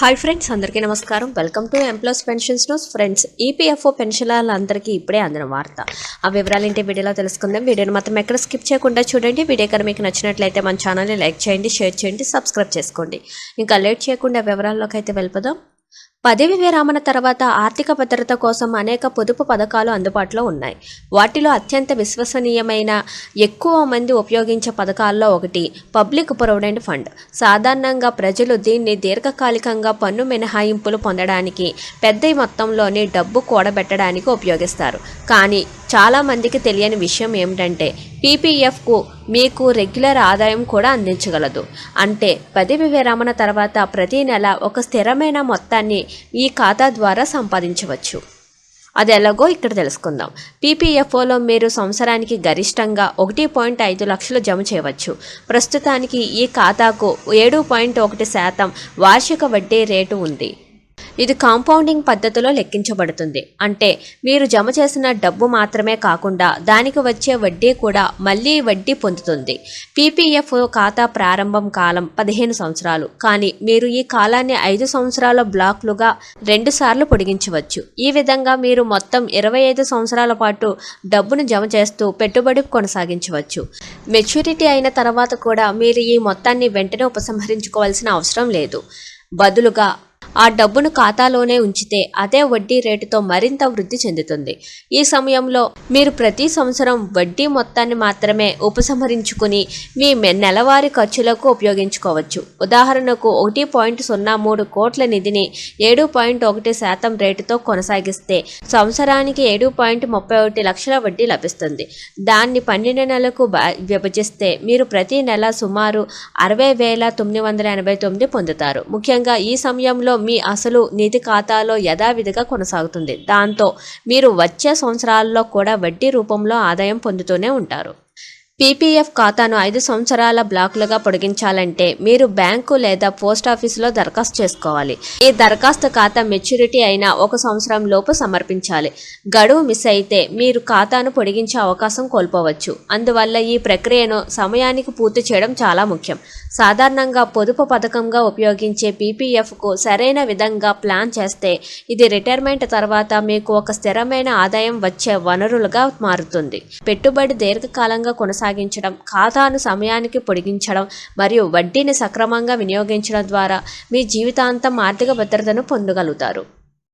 Hi friends అందరికీ నమస్కారం. Welcome to employees pensions news friends EPFO పెన్షనర్లందరికీ ఇప్పుడే అందిన వార్త. ఆ వివరాలు ఏంటి వీడియోలో తెలుసుకుందాం. వీడియోని మాత్రం ఎక్కడ స్కిప్ చేయకుండా చూడండి. వీడియో కనుక మీకు నచ్చినట్లయితే మన ఛానల్ని లైక్ చేయండి షేర్ చేయండి సబ్స్క్రైబ్ చేసుకోండి. ఇంకా లేట్ చేయకుండా వివరాల్లోకి అయితే వెళ్ళిపోదాం. పదవి విరామణ తర్వాత ఆర్థిక భద్రత కోసం అనేక పొదుపు పథకాలు అందుబాటులో ఉన్నాయి. వాటిలో అత్యంత విశ్వసనీయమైన ఎక్కువ మంది ఉపయోగించే పథకాల్లో ఒకటి పబ్లిక్ ప్రొవిడెంట్ ఫండ్. సాధారణంగా ప్రజలు దీన్ని దీర్ఘకాలికంగా పన్ను మినహాయింపులు పొందడానికి పెద్ద మొత్తంలోని డబ్బు కూడబెట్టడానికి ఉపయోగిస్తారు. కానీ చాలామందికి తెలియని విషయం ఏమిటంటే పీపీఎఫ్కు మీకు రెగ్యులర్ ఆదాయం కూడా అందించగలదు. అంటే పదవి విరమణ తర్వాత ప్రతి నెల ఒక స్థిరమైన మొత్తాన్ని ఈ ఖాతా ద్వారా సంపాదించవచ్చు. అది ఎలాగో ఇక్కడ తెలుసుకుందాం. పీపీఎఫ్ఓలో మీరు సంవత్సరానికి గరిష్టంగా ఒకటి పాయింట్ ఐదు లక్షలు జమ చేయవచ్చు. ప్రస్తుతానికి ఈ ఖాతాకు ఏడు పాయింట్ ఒకటి శాతం వార్షిక వడ్డీ రేటు ఉంది. ఇది కాంపౌండింగ్ పద్ధతిలో లెక్కించబడుతుంది. అంటే మీరు జమ చేసిన డబ్బు మాత్రమే కాకుండా దానికి వచ్చే వడ్డీ కూడా మళ్ళీ వడ్డీ పొందుతుంది. పీపీఎఫ్ ఖాతా ప్రారంభం కాలం పదిహేను సంవత్సరాలు. కానీ మీరు ఈ కాలాన్ని ఐదు సంవత్సరాల బ్లాక్లుగా రెండు సార్లు పొడిగించవచ్చు. ఈ విధంగా మీరు మొత్తం ఇరవై ఐదు సంవత్సరాల పాటు డబ్బును జమ చేస్తూ పెట్టుబడి కొనసాగించవచ్చు. మెచ్యూరిటీ అయిన తర్వాత కూడా మీరు ఈ మొత్తాన్ని వెంటనే ఉపసంహరించుకోవాల్సిన అవసరం లేదు. బదులుగా ఆ డబ్బును ఖాతాలోనే ఉంచితే అదే వడ్డీ రేటుతో మరింత వృద్ధి చెందుతుంది. ఈ సమయంలో మీరు ప్రతి సంవత్సరం వడ్డీ మొత్తాన్ని మాత్రమే ఉపసంహరించుకుని మీ నెలవారీ ఖర్చులకు ఉపయోగించుకోవచ్చు. ఉదాహరణకు ఒకటి పాయింట్ సున్నా మూడు కోట్ల నిధిని ఏడు పాయింట్ ఒకటి శాతం రేటుతో కొనసాగిస్తే సంవత్సరానికి ఏడు పాయింట్ ముప్పై ఒకటి లక్షల వడ్డీ లభిస్తుంది. దాన్ని పన్నెండు నెలలకు విభజిస్తే మీరు ప్రతి నెల సుమారు అరవై వేల తొమ్మిది వందల ఎనభై తొమ్మిది పొందుతారు. ముఖ్యంగా ఈ సమయంలో మీ అసలు నిధి ఖాతాలో యథావిధిగా కొనసాగుతుంది. దాంతో మీరు వచ్చే సంవత్సరాల్లో కూడా వడ్డీ రూపంలో ఆదాయం పొందుతూనే ఉంటారు. పీపీఎఫ్ ఖాతాను ఐదు సంవత్సరాల బ్లాకులుగా పొడిగించాలంటే మీరు బ్యాంకు లేదా పోస్ట్ ఆఫీసులో దరఖాస్తు చేసుకోవాలి. ఈ దరఖాస్తు ఖాతా మెచ్యూరిటీ అయిన ఒక సంవత్సరం లోపు సమర్పించాలి. గడువు మిస్ అయితే మీరు ఖాతాను పొడిగించే అవకాశం కోల్పోవచ్చు. అందువల్ల ఈ ప్రక్రియను సమయానికి పూర్తి చేయడం చాలా ముఖ్యం. సాధారణంగా పొదుపు పథకంగా ఉపయోగించే పీపీఎఫ్కు సరైన విధంగా ప్లాన్ చేస్తే ఇది రిటైర్మెంట్ తర్వాత మీకు ఒక స్థిరమైన ఆదాయం వచ్చే వనరులుగా మారుతుంది. పెట్టుబడి దీర్ఘకాలంగా కొనసాగించడం ఖాతాను సమయానికి పొడిగించడం మరియు వడ్డీని సక్రమంగా వినియోగించడం ద్వారా మీ జీవితాంతం ఆర్థిక భద్రతను పొందగలుగుతారు.